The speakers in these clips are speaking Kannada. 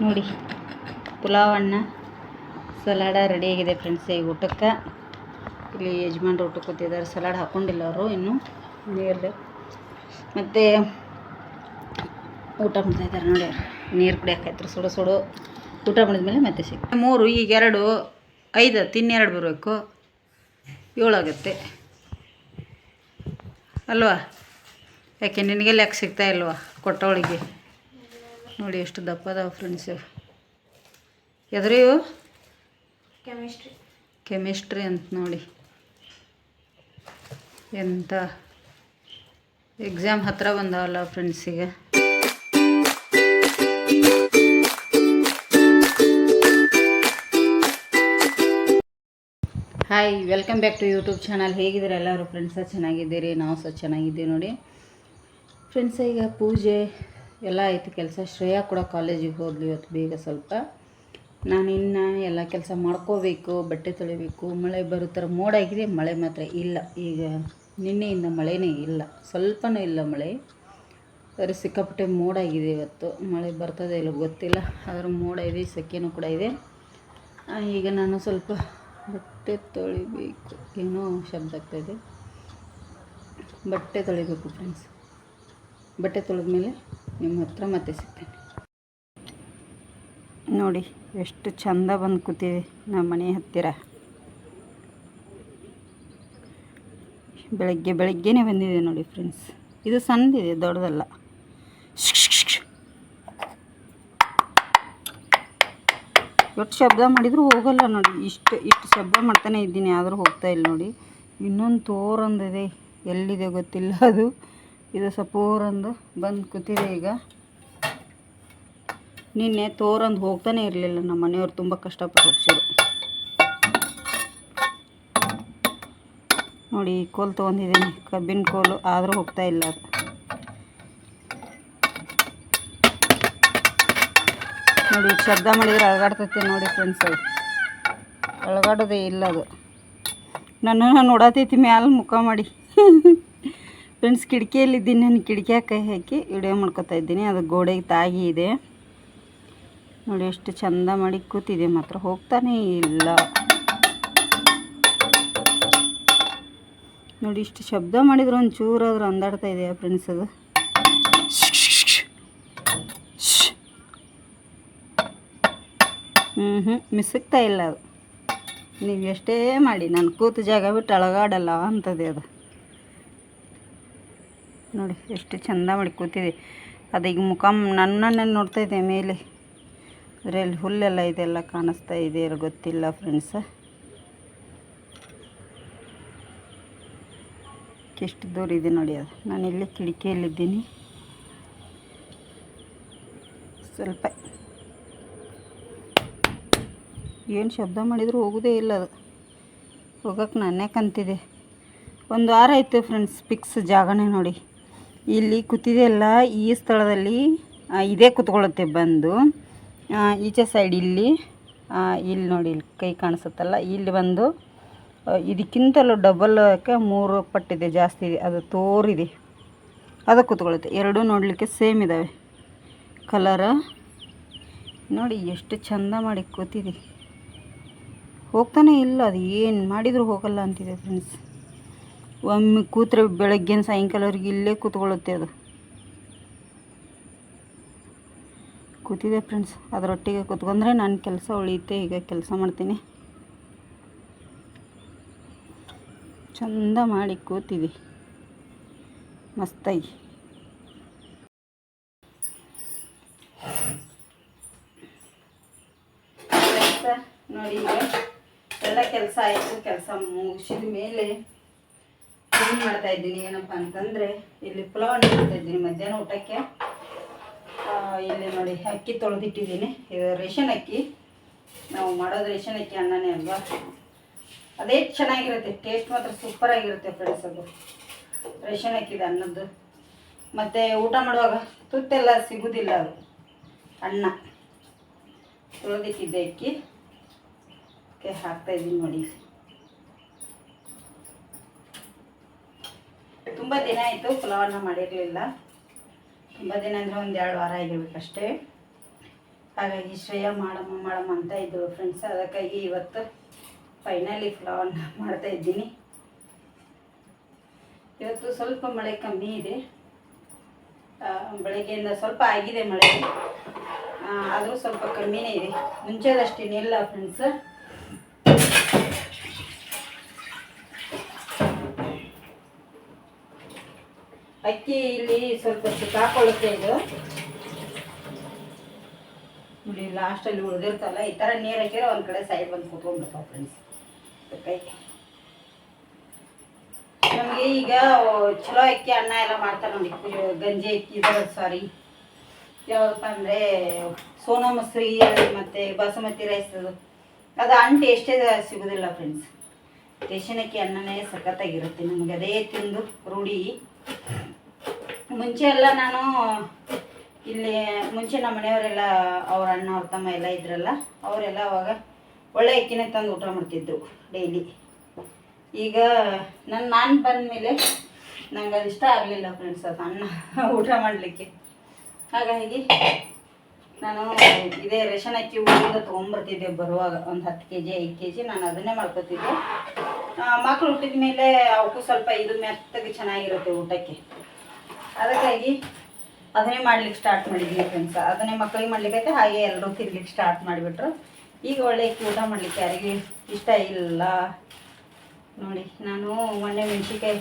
ನೋಡಿ. ಪುಲಾವ್ ಅನ್ನ, ಸಲಾಡ ರೆಡಿಯಾಗಿದೆ ಫ್ರೆಂಡ್ಸ್ ಈಗ ಊಟಕ್ಕೆ, ಇಲ್ಲಿ ಯಜಮಾನ್ರು ಊಟಕ್ಕೆ ಕೂತಿದ್ದಾರೆ. ಸಲಾಡ್ ಹಾಕ್ಕೊಂಡಿಲ್ಲ ಅವರು ಇನ್ನೂ. ನೀರು ಮತ್ತು ಊಟ ಮಾಡ್ತಾ ಇದ್ದಾರೆ ನೋಡಿ. ನೀರು ಕುಡಿಯೋಕಾಯ್ತು ಸುಡು ಸುಡು. ಊಟ ಮಾಡಿದ್ಮೇಲೆ ಮತ್ತೆ ಸಿಗ ಮೂರು, ಈಗ ಎರಡು, ಐದು ತಿನ್ನೆರಡು ಬರಬೇಕು. ಏಳಾಗುತ್ತೆ ಅಲ್ವಾ? ಯಾಕೆ ನಿನಗೆ ಲೆಕ್ಕ ಸಿಗ್ತಾ ಇಲ್ವಾ? ಕೊಟ್ಟವಳಿಗೆ. ನೋಡಿ ಎಷ್ಟು ದಪ್ಪ ಅದಾವ ಫ್ರೆಂಡ್ಸ್ ಇವು ಎದುರು ಇವು ಕೆಮಿಸ್ಟ್ರಿ ಕೆಮಿಸ್ಟ್ರಿ ಅಂತ ನೋಡಿ. ಎಂಥ ಎಕ್ಸಾಮ್ ಹತ್ರ ಬಂದಾವಲ್ಲ ಫ್ರೆಂಡ್ಸಿಗೆ hi welcome back to YouTube channel ಹೇಗಿದ್ದೀರಾ ಎಲ್ಲರೂ ಫ್ರೆಂಡ್ಸ ಚೆನ್ನಾಗಿದ್ದೀರಿ? ನಾವು ಸಹ ಚೆನ್ನಾಗಿದ್ದೀವಿ ನೋಡಿ. ಫ್ರೆಂಡ್ಸ ಈಗ ಪೂಜೆ ಎಲ್ಲ ಆಯಿತು ಕೆಲಸ. ಶ್ರೇಯಾ ಕೂಡ ಕಾಲೇಜಿಗೆ ಹೋದ್ಲು ಇವತ್ತು ಬೇಗ ಸ್ವಲ್ಪ. ನಾನು ಇನ್ನು ಎಲ್ಲ ಕೆಲಸ ಮಾಡ್ಕೋಬೇಕು, ಬಟ್ಟೆ ತೊಳಿಬೇಕು. ಮಳೆ ಬರೋ ಥರ ಮೋಡ ಆಗಿದೆ, ಮಳೆ ಮಾತ್ರ ಇಲ್ಲ. ಈಗ ನಿನ್ನೆಯಿಂದ ಮಳೆನೇ ಇಲ್ಲ. ಸ್ವಲ್ಪನೂ ಇಲ್ಲ ಮಳೆ. ಆದರೆ ಸಿಕ್ಕಾಪಟ್ಟೆ ಮೋಡ ಆಗಿದೆ ಇವತ್ತು. ಮಳೆ ಬರ್ತದೆ ಇಲ್ಲ ಗೊತ್ತಿಲ್ಲ. ಆದರೂ ಮೋಡ ಇದೆ, ಸೆಕೆನೂ ಕೂಡ ಇದೆ. ಈಗ ನಾನು ಸ್ವಲ್ಪ ಬಟ್ಟೆ ತೊಳಿಬೇಕು. ಏನೋ ಶಬ್ದ ಆಗ್ತಾಯಿದೆ ಬಟ್ಟೆ ತೊಳಿಬೇಕು ಫ್ರೆಂಡ್ಸ್ ಬಟ್ಟೆ ತೊಳೆದ್ಮೇಲೆ ನಿಮ್ಮ ಹತ್ರ ಮತ್ತೆ ಸಿಗ್ತೇನೆ. ನೋಡಿ, ಎಷ್ಟು ಚಂದ ಬಂದು ಕೂತಿದೆ ನಮ್ಮ ಮನೆ ಹತ್ತಿರ. ಬೆಳಗ್ಗೆ ಬೆಳಗ್ಗೆನೇ ಬಂದಿದೆ ನೋಡಿ ಫ್ರೆಂಡ್ಸ್ ಇದು ಸಣ್ಣದಿದೆ ದೊಡ್ಡದಲ್ಲ. ಎಷ್ಟು ಶಬ್ದ ಮಾಡಿದರೂ ಹೋಗಲ್ಲ ನೋಡಿ. ಇಷ್ಟು ಇಷ್ಟು ಶಬ್ದ ಮಾಡ್ತಾನೆ ಇದ್ದೀನಿ, ಆದರೂ ಹೋಗ್ತಾ ಇಲ್ಲ ನೋಡಿ. ಇನ್ನೊಂದು ತೋರೊಂದಿದೆ ಎಲ್ಲಿದೆ ಗೊತ್ತಿಲ್ಲ ಅದು. ಇದು ಸಪೂರಂದು ಬಂದು ಕೂತಿದೆ ಈಗ. ನಿನ್ನೆ ತೋರಂದು ಹೋಗ್ತಾನೆ ಇರಲಿಲ್ಲ, ನಮ್ಮ ಮನೆಯವ್ರು ತುಂಬ ಕಷ್ಟಪಟ್ಟು ಹೋಗ್ಸೋರು ನೋಡಿ, ಈ ಕೋಲು ತೊಗೊಂಡಿದ್ದೀನಿ. ಕಬ್ಬಿನ ಕೋಲು ಆದರೂ ಹೋಗ್ತಾ ಇಲ್ಲ ಅದು. ನೋಡಿ ಶಬ್ದ ಮಾಡಿದರೆ ಅಳಗಾಡ್ತೈತೆ ನೋಡಿ ಫ್ರೆಂಡ್ಸ್ ಅದು ಅಳಗಾಡೋದೇ ಇಲ್ಲ ಅದು. ನನ್ನನ್ನು ನೋಡತೈತಿ, ಮ್ಯಾಲ ಮುಖ ಮಾಡಿ. ಫ್ರೆಂಡ್ಸ್ ಕಿಟಕಿಯಲ್ಲಿದ್ದೀನಿ ನಾನು ಕಿಟಕಿಯಾಗ ಕೈ ಹಾಕಿ ವಿಡಿಯೋ ಮಾಡ್ಕೊತಾ ಇದ್ದೀನಿ. ಅದು ಗೋಡೆಗೆ ತಾಗಿ ಇದೆ. ನೋಡಿ, ಎಷ್ಟು ಚಂದ ಮಾಡಿ ಕೂತಿದೆ. ಮಾತ್ರ ಹೋಗ್ತಾನೇ ಇಲ್ಲ. ನೋಡಿ, ಇಷ್ಟು ಶಬ್ದ ಮಾಡಿದ್ರೆ ಒಂದು ಚೂರಾದ್ರೂ ಅಂದಾಡ್ತಾ ಇದೆಯಾ ಫ್ರೆಂಡ್ಸ್ ಅದು? ಹ್ಞೂ ಹ್ಞೂ ಮಿಸ್ಸಿಗ್ತಾ ಇಲ್ಲ ಅದು. ನೀವು ಎಷ್ಟೇ ಮಾಡಿ. ನಾನು ಕೂತು ಜಾಗ ಬಿಟ್ಟು ಅಳಗಾಡಲ್ಲ ಅಂತದೆ ಅದು. ನೋಡಿ, ಎಷ್ಟು ಚಂದ ಕೂತಿದೆ ಅದೀಗ ಮುಖ ನನ್ನನ್ನೇ ನೋಡ್ತಾ ಇದೆ ಮೇಲೆ. ಅದರಲ್ಲಿ ಹುಲ್ಲೆಲ್ಲ ಇದೆಲ್ಲ ಕಾಣಿಸ್ತಾ ಇದೆ ಗೊತ್ತಿಲ್ಲ ಫ್ರೆಂಡ್ಸ ಎಷ್ಟು ದೂರ ಇದೆ ನೋಡಿ ಅದು. ನಾನು ಇಲ್ಲಿ ಕಿಟಕಿಯಲ್ಲಿದ್ದೀನಿ. ಸ್ವಲ್ಪ ಏನು ಶಬ್ದ ಮಾಡಿದರೂ ಹೋಗೋದೇ ಇಲ್ಲ ಅದು. ಹೋಗೋಕೆ ನಾನೇ ಕಂತಿದೆ. ಒಂದು ವಾರ ಆಯಿತು ಫ್ರೆಂಡ್ಸ್ ಫಿಕ್ಸ್ ಜಾಗನೇ ನೋಡಿ. ಇಲ್ಲಿ ಕೂತಿದೆಯಲ್ಲ ಈ ಸ್ಥಳದಲ್ಲಿ ಇದೇ ಕೂತ್ಕೊಳ್ಳುತ್ತೆ ಬಂದು. ಈಚೆ ಸೈಡ್ ಇಲ್ಲಿ ಇಲ್ಲಿ ನೋಡಿ, ಇಲ್ಲಿ ಕೈ ಕಾಣಿಸುತ್ತಲ್ಲ, ಇಲ್ಲಿ ಬಂದು ಇದಕ್ಕಿಂತಲೂ ಡಬಲ್ ಯಾಕೆ ಮೂರು ಪಟ್ಟಿದೆ ಜಾಸ್ತಿ ಇದೆ. ಅದು ತೋರಿದೆ. ಅದು ಕೂತ್ಕೊಳ್ಳುತ್ತೆ. ಎರಡೂ ನೋಡಲಿಕ್ಕೆ ಸೇಮ್ ಇದ್ದಾವೆ ಕಲರ ನೋಡಿ, ಎಷ್ಟು ಚಂದ ಮಾಡಿ ಕೂತಿದೆ. ಹೋಗ್ತಾನೆ ಇಲ್ಲ, ಅದು ಏನು ಮಾಡಿದರೂ ಹೋಗಲ್ಲ ಅಂತಿದೆ ಫ್ರೆಂಡ್ಸ್ ಒಮ್ಮೆ ಕೂತ್ರೆ ಬೆಳಗ್ಗಿನ ಸಾಯಂಕಾಲವರೆಗೆ ಇಲ್ಲೇ ಕೂತ್ಕೊಳ್ಳುತ್ತೆ ಅದು. ಕೂತಿದೆ ಫ್ರೆಂಡ್ಸ್ ಅದರೊಟ್ಟಿಗೆ ಕೂತ್ಕೊಂಡ್ರೆ ನಾನು ಕೆಲಸ ಉಳಿಯುತ್ತೆ, ಈಗ ಕೆಲಸ ಮಾಡ್ತೀನಿ. ಚಂದ ಮಾಡಿ ಕೂತಿದೆ. ಮಸ್ತಾಗಿ. ನೋಡಿ ಈಗ ಎಲ್ಲ ಕೆಲಸ ಆಯಿತು, ಕೆಲಸ ಮುಗಿಸಿದ ಮೇಲೆ ಏನು ಮಾಡ್ತಾ ಇದ್ದೀನಿ, ಏನಪ್ಪ ಅಂತಂದರೆ, ಇಲ್ಲಿ ಪುಲಾವ್ ಮಾಡ್ತಾ ಇದ್ದೀನಿ. ಮಧ್ಯಾಹ್ನ ಊಟಕ್ಕೆ ಇಲ್ಲಿ ನೋಡಿ, ಅಕ್ಕಿ ತೊಳೆದಿಟ್ಟಿದ್ದೀನಿ. ಇದು ರೇಷನ್ ಅಕ್ಕಿ. ನಾವು ಮಾಡೋದು ರೇಷನ್ ಅಕ್ಕಿ ಅನ್ನನೇ ಅಲ್ವಾ? ಅದೇ ಚೆನ್ನಾಗಿರುತ್ತೆ ಟೇಸ್ಟ್ ಮಾತ್ರ ಸೂಪರ್ ಆಗಿರುತ್ತೆ ಫ್ರೆಂಡ್ಸ್ ಅದು. ರೇಷನ್ ಅಕ್ಕಿದ ಅನ್ನದ್ದು. ಮತ್ತೆ ಊಟ ಮಾಡುವಾಗ ತುತ್ತೆಲ್ಲ ಸಿಗೋದಿಲ್ಲ ಅದು. ಅನ್ನ. ತೊಳೆದಿಟ್ಟಿದ್ದೆ ಅಕ್ಕಿ. ಹಾಕ್ತಾ ಇದ್ದೀನಿ ನೋಡಿ. ತುಂಬ ದಿನ ಆಯಿತು ಪುಲಾವನ್ನ ಮಾಡಿರಲಿಲ್ಲ. ತುಂಬ ದಿನ ಅಂದರೆ ಒಂದು ಎರಡು ವಾರ ಆಗಿರ್ಬೇಕಷ್ಟೇ ಹಾಗಾಗಿ ಶ್ರೇಯ ಮಾಡಮ್ಮ ಮಾಡಮ್ಮ ಅಂತ ಇದ್ದಳು ಫ್ರೆಂಡ್ಸ್ ಅದಕ್ಕಾಗಿ ಇವತ್ತು ಫೈನಲಿ ಪುಲಾವನ್ನ ಮಾಡ್ತಾ ಇದ್ದೀನಿ. ಇವತ್ತು ಸ್ವಲ್ಪ ಮಳೆ ಕಮ್ಮಿ ಇದೆ. ಬೆಳಗ್ಗೆಯಿಂದ ಸ್ವಲ್ಪ ಆಗಿದೆ ಮಳೆ. ಆದರೂ ಸ್ವಲ್ಪ ಕಮ್ಮಿನೇ ಇದೆ. ಮುಂಚೆದಷ್ಟೇನಿಲ್ಲ ಫ್ರೆಂಡ್ಸ್ ಅಕ್ಕಿ ಇಲ್ಲಿ ಸ್ವಲ್ಪ ಸಿಕ್ಕಾಕೊಳ್ಳುತ್ತೆ ಇದು. ನೋಡಿ ಲಾಸ್ಟಲ್ಲಿ ಉಳಿದಿರ್ತಲ್ಲ, ಈ ಥರ ನೀರು ಹಾಕಿದ್ರೆ ಒಂದು ಕಡೆ ಸೈಡ್ ಬಂದು ಕೂತ್ಕೊಂಡ್ಬಿಡ್ತಾವೆ ಫ್ರೆಂಡ್ಸ್ ನಮಗೆ ಈಗ ಚಲೋ ಅಕ್ಕಿ ಅನ್ನ ಎಲ್ಲ ಮಾಡ್ತಾರೆ ನೋಡಿ. ಗಂಜಿ ಅಕ್ಕಿ ಬರೋದು ಸಾರಿ ಯಾವಪ್ಪ ಅಂದರೆ, ಸೋನಾ ಮೊಸರಿ, ಮತ್ತು ಬಾಸುಮತಿ ರೈಸ್ ಅದು. ಅದು ಅನ್ನ ಟೇಸ್ಟೇ ಸಿಗೋದಿಲ್ಲ ಫ್ರೆಂಡ್ಸ್ ರೇಷನ್ ಅಕ್ಕಿ ಅನ್ನನೇ ಸಖತ್ತಾಗಿರುತ್ತೆ. ನಮಗೆ ಅದೇ ತಿಂದು ರೂಢಿ. ಮುಂಚೆ ಎಲ್ಲ ನಾನು ಇಲ್ಲಿ ಮುಂಚೆ ನಮ್ಮ ಮನೆಯವರೆಲ್ಲ ಅವ್ರ ಅಣ್ಣ, ಅವ್ರ ತಮ್ಮ ಎಲ್ಲ ಇದ್ರಲ್ಲ, ಅವರೆಲ್ಲ ಅವಾಗ ಒಳ್ಳೆ ಅಕ್ಕಿನೇ ತಂದು ಊಟ ಮಾಡ್ತಿದ್ರು ಡೈಲಿ ಈಗ ನನ್ನ ನಾನು ಬಂದ ಮೇಲೆ ನಂಗೆ ಅದು ಇಷ್ಟ ಆಗಲಿಲ್ಲ ಫ್ರೆಂಡ್ಸ್ ಅದು, ಅನ್ನ ಊಟ ಮಾಡಲಿಕ್ಕೆ. ಹಾಗಾಗಿ ನಾನು ಇದೇ ರೇಷನ್ ಅಕ್ಕಿ ಊರಿಂದ ತೊಗೊಂಡ್ಬರ್ತಿದ್ದೆ ಬರುವಾಗ, ಒಂದು ಹತ್ತು ಕೆ ಜಿ ಐದು ಕೆ ಜಿ ನಾನು ಅದನ್ನೇ ಮಾಡ್ಕೊತಿದ್ದೆ. ಮಕ್ಕಳು ಹುಟ್ಟಿದ ಮೇಲೆ ಅವಕ್ಕೂ ಸ್ವಲ್ಪ ಇದು ಮೆತ್ತಗೆ ಚೆನ್ನಾಗಿರುತ್ತೆ ಊಟಕ್ಕೆ. ಅದಕ್ಕಾಗಿ ಅದನ್ನೇ ಮಾಡ್ಲಿಕ್ಕೆ ಸ್ಟಾರ್ಟ್ ಮಾಡಿದ್ವಿ ಫ್ರೆಂಡ್ಸ್ ಅದನ್ನೇ ಮಕ್ಕಳಿಗೆ ಮಾಡ್ಲಿಕ್ಕೈತೆ ಹಾಗೆ ಎಲ್ಲರೂ ತಿರ್ಲಿಕ್ಕೆ ಸ್ಟಾರ್ಟ್ ಮಾಡಿಬಿಟ್ರು. ಈಗ ಒಳ್ಳೆ ಊಟ ಮಾಡಲಿಕ್ಕೆ ಯಾರಿಗೆ ಇಷ್ಟ ಇಲ್ಲ. ನೋಡಿ, ನಾನು ಮೊನ್ನೆ ಮೆಣಸಿನ್ಕಾಯಿ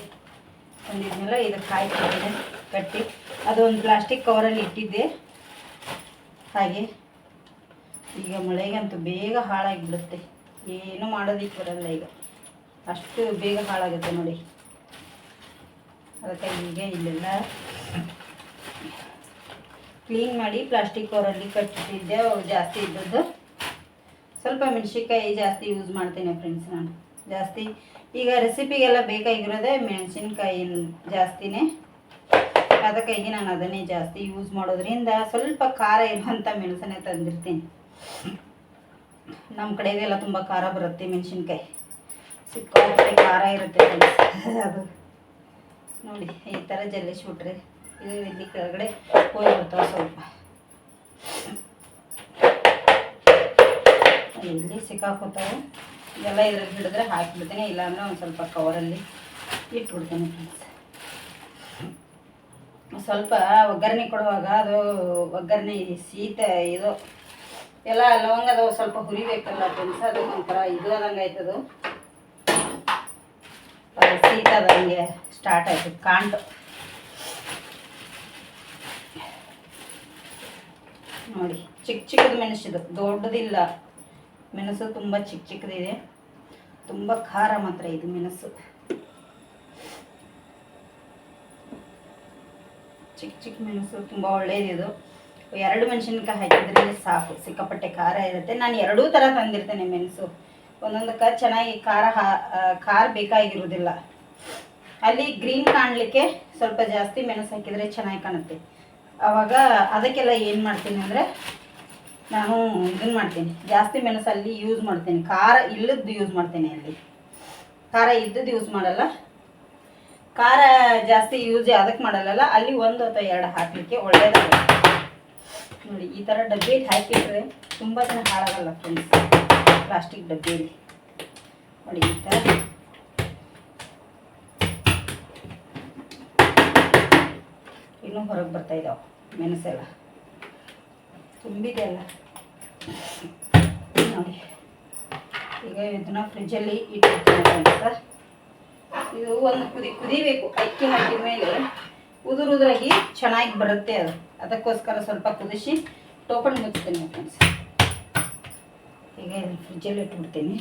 ತಂದಿದ್ಮೇಲೆ ಇದಕ್ಕೆ ಕಾಯಿ ಕೊಟ್ಟಿದ್ದೆ ಕಟ್ಟಿ ಅದು ಒಂದು ಪ್ಲಾಸ್ಟಿಕ್ ಕವರಲ್ಲಿ ಇಟ್ಟಿದ್ದೆ. ಹಾಗೆ, ಈಗ ಮಳೆಗಂತೂ ಬೇಗ ಹಾಳಾಗಿಬಿಡುತ್ತೆ. ಏನು ಮಾಡೋದಿಕ್ಕೆ ಬರಲ್ಲ ಈಗ. ಅಷ್ಟು ಬೇಗ ಹಾಳಾಗುತ್ತೆ ನೋಡಿ. ಅದಕ್ಕಾಗಿ ಹೀಗೆ ಇಲ್ಲೆಲ್ಲ ಕ್ಲೀನ್ ಮಾಡಿ ಪ್ಲಾಸ್ಟಿಕ್ ಕವರಲ್ಲಿ ಕಟ್ಟಿಟ್ಟಿದ್ದೆ, ಅವು ಜಾಸ್ತಿ ಇದ್ದದ್ದು. ಸ್ವಲ್ಪ ಮೆಣಸಿನ್ಕಾಯಿ ಜಾಸ್ತಿ ಯೂಸ್ ಮಾಡ್ತೇನೆ ಫ್ರೆಂಡ್ಸ್ ನಾನು. ಜಾಸ್ತಿ. ಈಗ ರೆಸಿಪಿಗೆಲ್ಲ ಬೇಕಾಗಿರೋದೇ ಮೆಣಸಿನ್ಕಾಯಿ ಜಾಸ್ತಿನೇ. ಅದಕ್ಕಾಗಿ ನಾನು ಅದನ್ನೇ ಜಾಸ್ತಿ ಯೂಸ್ ಮಾಡೋದ್ರಿಂದ ಸ್ವಲ್ಪ ಖಾರ ಇರುವಂಥ ಮೆಣಸನ್ನೇ ತಂದಿರ್ತೀನಿ. ನಮ್ಮ ಕಡೆದೆಲ್ಲ ತುಂಬ ಖಾರ ಬರುತ್ತೆ ಮೆಣಸಿನ್ಕಾಯಿ. ಸಿಕ್ಕಾಪಟ್ಟೆ ಖಾರ ಇರುತ್ತೆ. ಅದು. ನೋಡಿ, ಈ ಥರ ಜಲ್ಲಿಸ್ಬಿಟ್ರೆ ಇದು ಇಲ್ಲಿ ಕೆಳಗಡೆ ಹೋಗ್ಬಿಡ್ತಾವೆ ಸ್ವಲ್ಪ. ಇಲ್ಲಿ ಸಿಕ್ಕಾಕೋತಾವೆ, ಇದೆಲ್ಲ ಇದ್ರಲ್ಲಿ ಹಿಡಿದ್ರೆ ಹಾಕಿಬಿಡ್ತೀನಿ, ಇಲ್ಲಾಂದ್ರೆ ಒಂದು ಸ್ವಲ್ಪ ಕವರಲ್ಲಿ ಇಟ್ಬಿಡ್ತೀನಿ ಫ್ರೆಂಡ್ಸ್ ಸ್ವಲ್ಪ ಒಗ್ಗರಣೆ ಕೊಡುವಾಗ ಅದು ಒಗ್ಗರಣೆ ಶೀತ ಇದು ಎಲ್ಲ ಲವಂಗ ಅದು ಸ್ವಲ್ಪ ಹುರಿಬೇಕಲ್ಲ ಫ್ರೆಂಡ್ಸ್ ಅದು ಒಂಥರ ಇದು ಆದಂಗೆ ಆಯ್ತದು ಅದು ಶೀತ ಆದಂಗೆ ಸ್ಟಾರ್ಟ್ ಆಯಿತು, ಕಾಂಟು. ನೋಡಿ ಚಿಕ್ಕ ಚಿಕ್ಕದು ಮೆಣಸಿದು, ದೊಡ್ಡದಿಲ್ಲ. ಮೆಣಸು ತುಂಬ ಚಿಕ್ಕ ಚಿಕ್ಕದಿದೆ. ತುಂಬ ಖಾರ ಮಾತ್ರ ಇದು ಮೆಣಸು. ಚಿಕ್ಕ ಚಿಕ್ಕ ಮೆಣಸು ತುಂಬ ಒಳ್ಳೆಯದಿದು ಎರಡು ಮೆಣಸಿನ್ಕಾಯಿ ಹಾಕಿದ್ರೆ ಸಾಕು, ಸಿಕ್ಕಾಪಟ್ಟೆ ಖಾರ ಇರುತ್ತೆ. ನಾನು ಎರಡೂ ಥರ ತಂದಿರ್ತೇನೆ ಮೆಣಸು. ಒಂದೊಂದಕ್ಕೆ ಚೆನ್ನಾಗಿ ಖಾರ ಹಾ ಖಾರ ಬೇಕಾಗಿರೋದಿಲ್ಲ ಅಲ್ಲಿ ಗ್ರೀನ್ ಕಾಣಲಿಕ್ಕೆ ಸ್ವಲ್ಪ ಜಾಸ್ತಿ ಮೆಣಸು ಹಾಕಿದರೆ ಚೆನ್ನಾಗಿ ಕಾಣುತ್ತೆ. ಆವಾಗ ಅದಕ್ಕೆಲ್ಲ ಏನು ಮಾಡ್ತೀನಿ ಅಂದರೆ ನಾನು ಇದನ್ನು ಮಾಡ್ತೀನಿ. ಜಾಸ್ತಿ ಮೆಣಸು ಅಲ್ಲಿ ಯೂಸ್ ಮಾಡ್ತೀನಿ. ಖಾರ ಇಲ್ಲದ್ದು ಯೂಸ್ ಮಾಡ್ತೀನಿ ಅಲ್ಲಿ. ಖಾರ ಇದ್ದದ್ದು ಯೂಸ್ ಮಾಡಲ್ಲ. ಖಾರ ಜಾಸ್ತಿ ಯೂಸ್ ಅದಕ್ಕೆ ಮಾಡಲ್ಲ ಅಲ್ಲಿ ಒಂದು ಅಥವಾ ಎರಡು ಹಾಕಲಿಕ್ಕೆ ಒಳ್ಳೇದಾಗುತ್ತೆ. ನೋಡಿ, ಈ ಥರ ಡಬ್ಬಿ ಹಾಕಿಟ್ರೆ ತುಂಬ ಜನ ಹಾಳಾಗಲ್ಲ ಫ್ರೆಂಡ್ಸ್ ಪ್ಲಾಸ್ಟಿಕ್ ಡಬ್ಬಿಯಲ್ಲಿ ನೋಡಿ ಇನ್ನೂ ಹೊರಗೆ ಬರ್ತಾ ಇದ್ದಾವೆ ಮೆಣಸೆಲ್ಲ. ತುಂಬಿದೆ ಅಲ್ಲ. ನೋಡಿ. ಈಗ ಇದನ್ನ ಫ್ರಿಜ್ಜಲ್ಲಿ ಇಟ್ಟಿರ್ತೀನಿ ಸರ್ ಇದು ಒಂದು ಕುದಿ, ಕುದಿಬೇಕು, ಅಕ್ಕಿ ಹಾಕಿದ ಮೇಲೆ. ಉದುರು ಉದುರಾಗಿ ಚೆನ್ನಾಗಿ ಬರುತ್ತೆ ಅದು. ಅದಕ್ಕೋಸ್ಕರ ಸ್ವಲ್ಪ ಕುದಿಸಿ ಟೋಪನ್ ಮುಚ್ತೀನಿ ಫ್ರೆಂಡ್ಸ್ ಇದನ್ನ ಫ್ರಿಜ್ಜಲ್ಲಿ ಇಟ್ಬಿಡ್ತೀನಿ.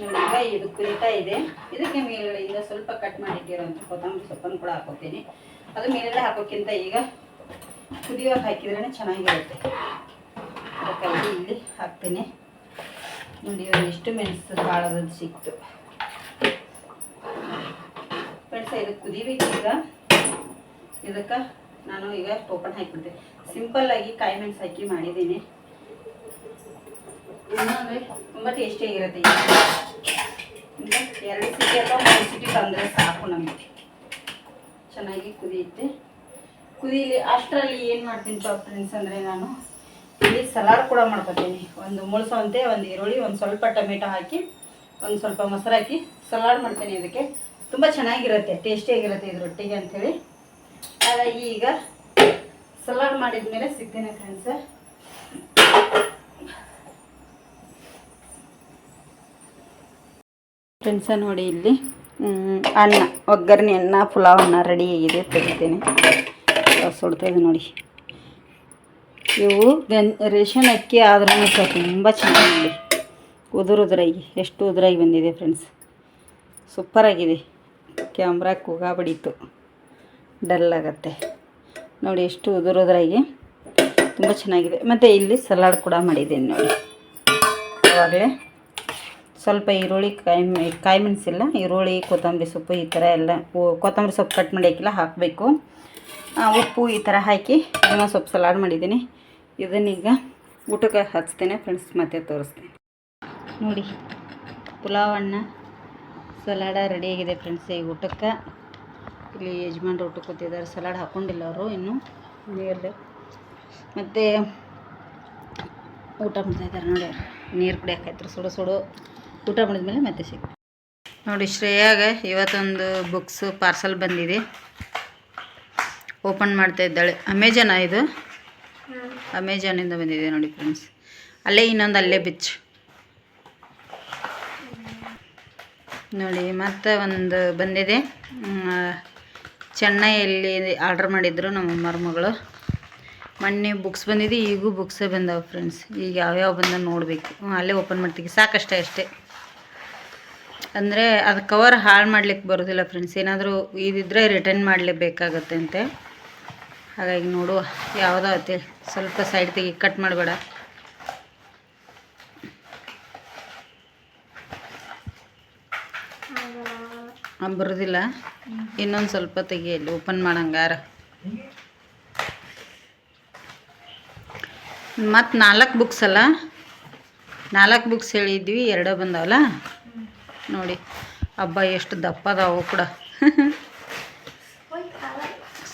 ನೋಡಿ ಇದು ಕುರಿತಾ ಇದೆ. ಇದಕ್ಕೆ ಮೇಲ್ಗಡೆಯಿಂದ ಸ್ವಲ್ಪ ಕಟ್ ಮಾಡಿಟ್ಟಿರೋಂಥ ಕೊತ್ತಂಬರಿ ಸೊಪ್ಪನ್ನು ಕೂಡ ಹಾಕೋತೀನಿ. ಅದು ಮೇಲೆಲ್ಲ ಹಾಕೋಕ್ಕಿಂತ ಈಗ ಕುದಿಯೋಕೆ ಹಾಕಿದ್ರೇ ಚೆನ್ನಾಗಿರುತ್ತೆ. ಅದಕ್ಕಾಗಿ ಇಲ್ಲಿ ಹಾಕ್ತೀನಿ. ನೋಡಿ, ಇವಾಗ ಎಷ್ಟು ಮೆಣಸು ಕಾಳದದ್ದು ಸಿಕ್ತು. ಫ್ರೆಂಡ್ಸ್, ಇದು ಕುದಿಬೇಕೀಗ ಇದಕ್ಕೆ ನಾನು ಈಗ ಟೋಪನ್ ಹಾಕಿಬಿಡ್ತೀನಿ ಸಿಂಪಲ್ಲಾಗಿ ಕಾಯಿ ಮೆಣಸು ಹಾಕಿ ಮಾಡಿದ್ದೀನಿ. ಇನ್ನೊಂದು ತುಂಬ ಟೇಸ್ಟಿಯಾಗಿರುತ್ತೆ. ಈಗ. ಎರಡು ಸಿಟಿ ಅಥವಾ ಮೂರು ಸಿಟಿ ತಂದರೆ ಸಾಕು ನಮಗೆ. ಚೆನ್ನಾಗಿ ಕುದಿಯುತ್ತೆ. ಕುದಿಲಿ, ಅಷ್ಟರಲ್ಲಿ ಏನು ಮಾಡ್ತೀನಿ ಫ್ರೆಂಡ್ಸ್ ಅಂದರೆ ನಾನು, ಇಲ್ಲಿ ಸಲಾಡ್ ಕೂಡ ಮಾಡ್ಕೊತೀನಿ. ಒಂದು ಮುಳ್ಸವಂತೆ ಒಂದು ಈರುಳ್ಳಿ, ಒಂದು ಸ್ವಲ್ಪ ಟೊಮೆಟೊ ಹಾಕಿ, ಒಂದು ಸ್ವಲ್ಪ ಮೊಸರು ಹಾಕಿ ಸಲಾಡ್ ಮಾಡ್ತೀನಿ ಇದಕ್ಕೆ. ತುಂಬ ಚೆನ್ನಾಗಿರುತ್ತೆ ಟೇಸ್ಟಿಯಾಗಿರುತ್ತೆ ಇದು ರೊಟ್ಟಿಗೆ ಅಂಥೇಳಿ ಈಗ ಸಲಾಡ್ ಮಾಡಿದ್ಮೇಲೆ ಸಿಗ್ತೇನೆ ಫ್ರೆಂಡ್ಸ್ ಫ್ರೆಂಡ್ಸ ನೋಡಿ ಇಲ್ಲಿ ಅನ್ನ, ಒಗ್ಗರಣೆ ಅನ್ನ, ಪುಲಾವ್ ಅನ್ನ ಆಗಿದೆ, ತೆಗಿತೇನೆ. ಸುಡ್ತಾಯಿದೆ ನೋಡಿ. ಇವು ಗನ್ ರೇಷನ್ ಅಕ್ಕಿ ಆದ್ರೂ ಸಹ ತುಂಬ ಚೆನ್ನಾಗಿ ನೋಡಿ. ಉದುರು ಉದುರಾಗಿ, ಎಷ್ಟು ಉದುರಾಗಿ ಬಂದಿದೆ ಫ್ರೆಂಡ್ಸ್ ಸೂಪರಾಗಿದೆ ಕ್ಯಾಮ್ರಾ ಕೂಗ ಬಡೀತು ಡಲ್ ಆಗುತ್ತೆ. ನೋಡಿ ಎಷ್ಟು ಉದುರೋದ್ರಾಗಿ ತುಂಬ ಚೆನ್ನಾಗಿದೆ. ಮತ್ತು ಇಲ್ಲಿ ಸಲಾಡ್ ಕೂಡ ಮಾಡಿದ್ದೀನಿ ನೋಡಿ. ಆವಾಗಲೇ ಸ್ವಲ್ಪ ಈರುಳ್ಳಿ ಕಾಯಿ ಕಾಯಿ ಮೆಣಸಿಲ್ಲ, ಈರುಳ್ಳಿ, ಕೊತ್ತಂಬರಿ ಸೊಪ್ಪು ಈ ಥರ ಎಲ್ಲ ಕೊತ್ತಂಬರಿ ಸೊಪ್ಪು ಕಟ್ ಮಾಡಿ ಹಾಕಬೇಕು. ಉಪ್ಪು ಈ ಥರ ಹಾಕಿ ಇದನ್ನು ಸ್ವಲ್ಪ ಸಲಾಡ್ ಮಾಡಿದ್ದೀನಿ. ಇದನ್ನೀಗ ಊಟಕ್ಕೆ ಹಚ್ತೇನೆ, ಫ್ರೆಂಡ್ಸ್ ಮತ್ತೆ ತೋರಿಸ್ತೀನಿ. ನೋಡಿ, ಪುಲಾವ್ ಅನ್ನ ಸಲಾಡ ರೆಡಿಯಾಗಿದೆ ಫ್ರೆಂಡ್ಸ್, ಈ ಊಟಕ್ಕೆ. ಇಲ್ಲಿ ಯಜಮಾನ್ರು ಊಟ ಕೂತಿದ್ದಾರೆ. ಸಲಾಡ್ ಹಾಕ್ಕೊಂಡಿಲ್ಲ ಅವರು ಇನ್ನೂ. ನೀರು ಮತ್ತು ಊಟ ಮಾಡ್ತಾಯಿದ್ದಾರೆ ನೋಡಿ ನೀರು ಕುಡಿಯೋಕಾಯ್ತು ಸುಡು ಸುಡು. ಊಟ ಮಾಡಿದ್ಮೇಲೆ ಮತ್ತೆ ಸಿಗ್. ನೋಡಿ ಶ್ರೇಯಾಗ ಇವತ್ತೊಂದು ಬುಕ್ಸು ಪಾರ್ಸಲ್ ಬಂದಿದೆ. ಓಪನ್ ಮಾಡ್ತಾ ಇದ್ದಾಳೆ. ಅಮೆಜಾನ ಇದು? ಅಮೆಜಾನಿಂದ ಬಂದಿದೆ ನೋಡಿ ಫ್ರೆಂಡ್ಸ್ ಅಲ್ಲೇ ಇನ್ನೊಂದು ಅಲ್ಲೇ ಬಿಚ್ ನೋಡಿ ಮತ್ತೆ ಒಂದು ಬಂದಿದೆ. ಚೆನ್ನೈಯಲ್ಲಿ ಆರ್ಡ್ರ್ ಮಾಡಿದ್ರು ನಮ್ಮ ಮರುಮಗಳು ಮೊನ್ನೆ ಬುಕ್ಸ್ ಬಂದಿದೆ, ಈಗೂ ಬುಕ್ಸೇ ಬಂದಾವೆ ಫ್ರೆಂಡ್ಸ್ ಈಗ ಯಾವ್ಯಾವ ಬಂದ ನೋಡಬೇಕು. ಅಲ್ಲೇ ಓಪನ್ ಮಾಡ್ತೀವಿ. ಸಾಕಷ್ಟೇ ಅಷ್ಟೇ. ಅಂದರೆ ಅದು ಕವರ್ ಹಾಳು ಮಾಡ್ಲಿಕ್ಕೆ ಬರೋದಿಲ್ಲ ಫ್ರೆಂಡ್ಸ್ ಏನಾದರೂ ಇದಿದ್ರೆ ರಿಟರ್ನ್ ಮಾಡಲೇಬೇಕಾಗತ್ತೆ ಅಂತೆ ಹಾಗಾಗಿ ನೋಡುವ. ಯಾವುದೋ ಅತ್ತೆ ಸ್ವಲ್ಪ ಸೈಡ್ ತೆಗಿ ಕಟ್ ಮಾಡಬೇಡ. ಬರೋದಿಲ್ಲ. ಇನ್ನೊಂದು ಸ್ವಲ್ಪ ತೆಗಿಯಲ್ಲಿ ಓಪನ್ ಮಾಡಂಗಾರ. ಮತ್ತು ನಾಲ್ಕು ಬುಕ್ಸ್ ಅಲ್ಲ? ನಾಲ್ಕು ಬುಕ್ಸ್ ಹೇಳಿದ್ವಿ, ಎರಡೇ ಬಂದವಲ್ಲ? ನೋಡಿ ಹಬ್ಬ ಎಷ್ಟು ದಪ್ಪ ಅದಾವು ಕೂಡ.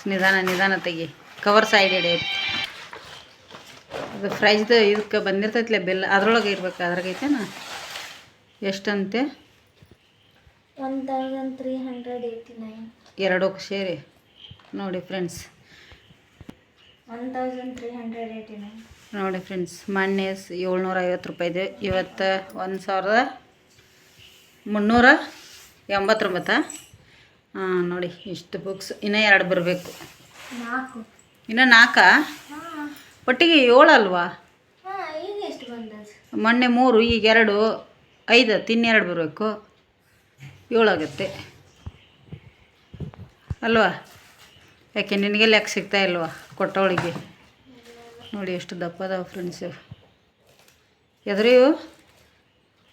ನಿಧಾನ ನಿಧಾನ ತೆಗಿ. ಕವರ್ ಸೈಡ್ ಇಡಿ ಅದು ಫ್ರೈಜ್ದು ಇದಕ್ಕೆ ಬಂದಿರ್ತೈತಿಲ್ಲ ಬೆಲ್ಲ ಅದ್ರೊಳಗೆ ಇರ್ಬೇಕು? ಅದ್ರಾಗೈತೇನ? ಎಷ್ಟಂತೆ? One thousand three hundred eighty nine ಎರಡಕ್ಕೂ ಸೇರಿ ನೋಡಿ friends one thousand three hundred eighty nine ನೋಡಿ ಫ್ರೆಂಡ್ಸ್ ಮೊನ್ನೆ ಏಳ್ನೂರ ಐವತ್ತು ರೂಪಾಯಿದೆ ಇವತ್ತು ಒಂದು ಸಾವಿರದ ಮುನ್ನೂರ ಎಂಬತ್ತೊಂಬತ್ತಾ. ಹಾಂ ನೋಡಿ ಇಷ್ಟು ಬುಕ್ಸ್ ಇನ್ನೂ ಎರಡು ಬರಬೇಕು. ನಾಲ್ಕು. ಇನ್ನು ನಾಲ್ಕಾ? ಒಟ್ಟಿಗೆ ಏಳು ಅಲ್ವಾ? ಮೊನ್ನೆ ಮೂರು ಈಗ ಎರಡು ಐದು ತಿನ್ನೆರಡು ಬರಬೇಕು. ಏಳಾಗುತ್ತೆ. ಅಲ್ವಾ? ಯಾಕೆ ನಿನಗೆ ಲೆಕ್ಕ ಸಿಗ್ತಾ ಇಲ್ವಾ ಕೊಟ್ಟವಳಿಗೆ? ನೋಡಿ ಎಷ್ಟು ದಪ್ಪ ಅದಾವೆ ಫ್ರೆಂಡ್ಸ್ ಎದುರು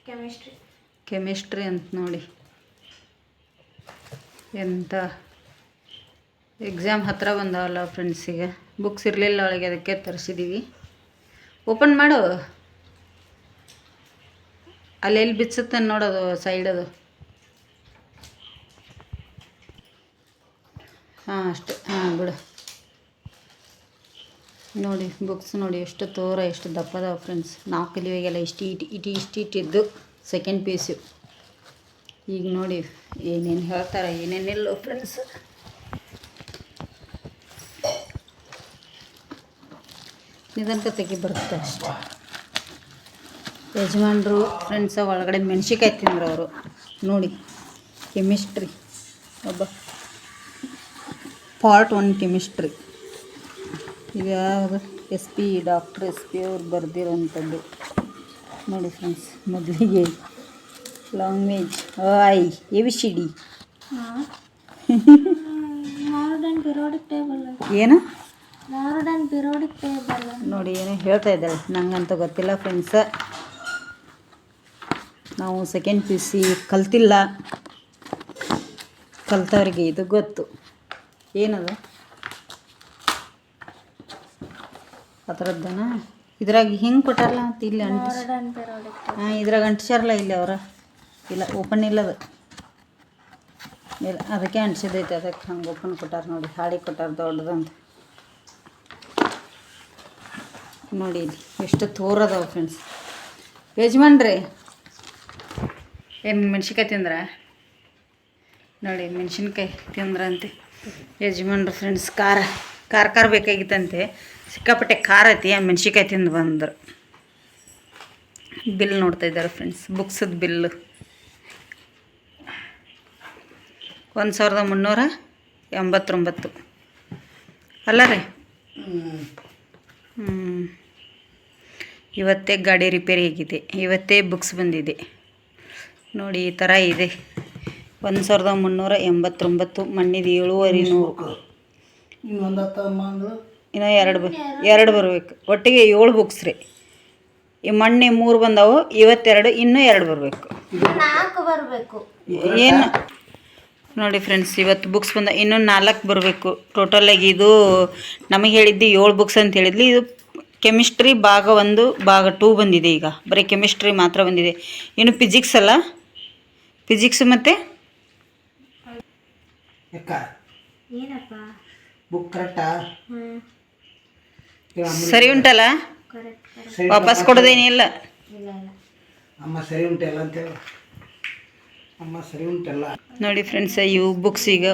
ಕೆಮಿಸ್ಟ್ರಿ ಕೆಮಿಸ್ಟ್ರಿ ಅಂತ ನೋಡಿ. ಎಂಥ ಎಕ್ಸಾಮ್ ಹತ್ತಿರ ಬಂದಾವಲ್ಲ ಫ್ರೆಂಡ್ಸಿಗೆ ಬುಕ್ಸ್ ಇರಲಿಲ್ಲ ಅವಳಿಗೆ ಅದಕ್ಕೆ ತರಿಸಿದ್ದೀವಿ ಓಪನ್ ಮಾಡು. ಅಲ್ಲೆಲ್ಲಿ ಬಿಚ್ಚುತ್ತೆ ನೋಡೋದು ಸೈಡ್ ಹಾಂ, ಅಷ್ಟೇ. ಹಾಂ, ಬಿಡು. ನೋಡಿ ಬುಕ್ಸ್ ನೋಡಿ, ಎಷ್ಟು ತೋರ, ಎಷ್ಟು ದಪ್ಪ ಅದಾವೆ ಫ್ರೆಂಡ್ಸ್ ನಾವು ಕಲಿಯುವಾಗೆಲ್ಲ ಇಷ್ಟು ಇಟ್ ಇಟಿ ಇಷ್ಟು ಇಟ್ಟಿದ್ದು ಸೆಕೆಂಡ್ ಪಿ ಯು. ಈಗ ನೋಡಿ, ಏನೇನು ಹೇಳ್ತಾರೆ ಏನೇನಿಲ್ಲ ಫ್ರೆಂಡ್ಸ್ ನಿಧಾನಕ ತೆಗಿ ಬರುತ್ತೆ ಅಷ್ಟೆ. ಯಜಮಾನ್ರು ಫ್ರೆಂಡ್ಸ ಒಳಗಡೆ ಮೆಣಸಿಕಾಯಿ ತಿಂದ್ರು ಅವರು ನೋಡಿ ಕೆಮಿಸ್ಟ್ರಿ ಒಬ್ಬ ಪಾರ್ಟ್ ಒನ್ ಕೆಮಿಸ್ಟ್ರಿ ಈಗ ಯಾವುದು S P doctor S P ಅವ್ರು ಬರೆದಿರೋಂಥದ್ದು. ನೋಡಿ ಫ್ರೆಂಡ್ಸ್ ಮೊದಲಿಗೆ language I A V C D ಏನು? ನೋಡಿ ಏನೋ ಹೇಳ್ತಾ ಇದ್ದಾಳೆ ನಂಗಂತೂ ಗೊತ್ತಿಲ್ಲ ಫ್ರೆಂಡ್ಸ ನಾವು ಸೆಕೆಂಡ್ ಪಿ ಯು ಸಿ ಕಲ್ತಿಲ್ಲ. ಕಲ್ತವ್ರಿಗೆ ಇದು ಗೊತ್ತು. ಏನದು? ಆ ಥರದ್ದನ? ಇದ್ರಾಗ ಹಿಂಗೆ ಕೊಟ್ಟಾರಲ್ಲ ಅಂತ ಇಲ್ಲಿ ಅಂಟಿಸ್. ಹಾಂ ಇದ್ರಾಗ ಅಂಟಿಸ್ಯಾರಲ್ಲ ಇಲ್ಲಿ ಅವ್ರ. ಇಲ್ಲ ಓಪನ್ ಇಲ್ಲ ಅದು ಇಲ್ಲ ಅದಕ್ಕೆ ಅಂಟಿಸಿದೈತೆ ಅದಕ್ಕೆ ಹಂಗೆ ಓಪನ್ ಕೊಟ್ಟಾರ ನೋಡಿ. ಹಾಳಿ ಕೊಟ್ಟಾರ ದೊಡ್ಡದಂತ. ನೋಡಿ ಇಲ್ಲಿ ಎಷ್ಟು ತೋರದವ ಫ್ರೆಂಡ್ಸ್ ಯಜಮಾನ್ರಿ. ಏನು ಮೆಣ್ಸಿನ್ಕಾಯಿ ತಿಂದ್ರ? ನೋಡಿ ಮೆಣ್ಸಿನ್ಕಾಯಿ ತಿಂದ್ರಂತೆ. ಯಜಮಾನ್ರು ಫ್ರೆಂಡ್ಸ್ ಖಾರ ಖಾರ ಖಾರ ಬೇಕಾಗಿತ್ತಂತೆ. ಸಿಕ್ಕಾಪಟ್ಟೆ ಖಾರ ಐತಿ, ಆ ಮೆಣ್ಸಿನ್ಕಾಯಿ ತಿಂದು ಬಂದರು. ಬಿಲ್ ನೋಡ್ತಾ ಇದ್ದಾರೆ ಫ್ರೆಂಡ್ಸ್ ಬುಕ್ಸದ ಬಿಲ್ಲು ಒಂದು ಸಾವಿರದ ಮುನ್ನೂರ ಎಂಬತ್ತೊಂಬತ್ತು. ಅಲ್ಲ ರೀ? ಹ್ಞೂ ಇವತ್ತೇ ಗಾಡಿ ರಿಪೇರಿ ಆಗಿದೆ. ಇವತ್ತೇ ಬುಕ್ಸ್ ಬಂದಿದೆ. ನೋಡಿ, ಈ ಥರ ಇದೆ. ಒಂದು ಸಾವಿರದ ಮುನ್ನೂರ ಎಂಬತ್ತೊಂಬತ್ತು ಮಣ್ಣಿದ ಏಳುವರೆ ನೂರು. ಇನ್ನೊಂದು ಹತ್ತಮ್ಮ ಅಂದ್ರೆ ಇನ್ನು ಎರಡು ಬ ಎರಡು ಬರಬೇಕು. ಒಟ್ಟಿಗೆ ಏಳು ಬುಕ್ಸ್ ರೀ. ಈ ಮಣ್ಣೆ ಮೂರು ಬಂದವು ಇವತ್ತೆರಡು ಇನ್ನೂ ಎರಡು ಬರಬೇಕು. ನಾಲ್ಕು ಬರಬೇಕು. ಏನು? ನೋಡಿ ಫ್ರೆಂಡ್ಸ್ ಇವತ್ತು ಬುಕ್ಸ್ ಬಂದ ಇನ್ನೂ ನಾಲ್ಕು ಬರಬೇಕು. ಟೋಟಲಾಗಿ ಇದು ನಮಗೆ ಹೇಳಿದ್ದು ಏಳು ಬುಕ್ಸ್ ಅಂತ ಹೇಳಿದ್ಲಿ. ಇದು ಕೆಮಿಸ್ಟ್ರಿ ಭಾಗ ಒಂದು ಭಾಗ ಟೂ ಬಂದಿದೆ ಈಗ. ಬರೀ ಕೆಮಿಸ್ಟ್ರಿ ಮಾತ್ರ ಬಂದಿದೆ. ಇನ್ನು ಫಿಸಿಕ್ಸ್ ಅಲ್ಲ? ಫಿಸಿಕ್ಸ್ ಮತ್ತು? ಯಾಕ? ಏನಪ್ಪ? ಬುಕ್ ಕರೆಕ್ಟಾ ಸರಿ ಉಂಟಲ್ಲ? ವಾಪಸ್ ಕೊಡೋದೇನಿಲ್ಲ ಇಲ್ಲ. ಇಲ್ಲ ಅಮ್ಮ ಸರಿ ಉಂಟಲ್ಲ ಅಂತೇಳಿ ಅಮ್ಮ ಸರಿ ಉಂಟಲ್ಲ? ನೋಡಿ ಫ್ರೆಂಡ್ಸ್ ಇವು ಬುಕ್ಸ್ ಈಗ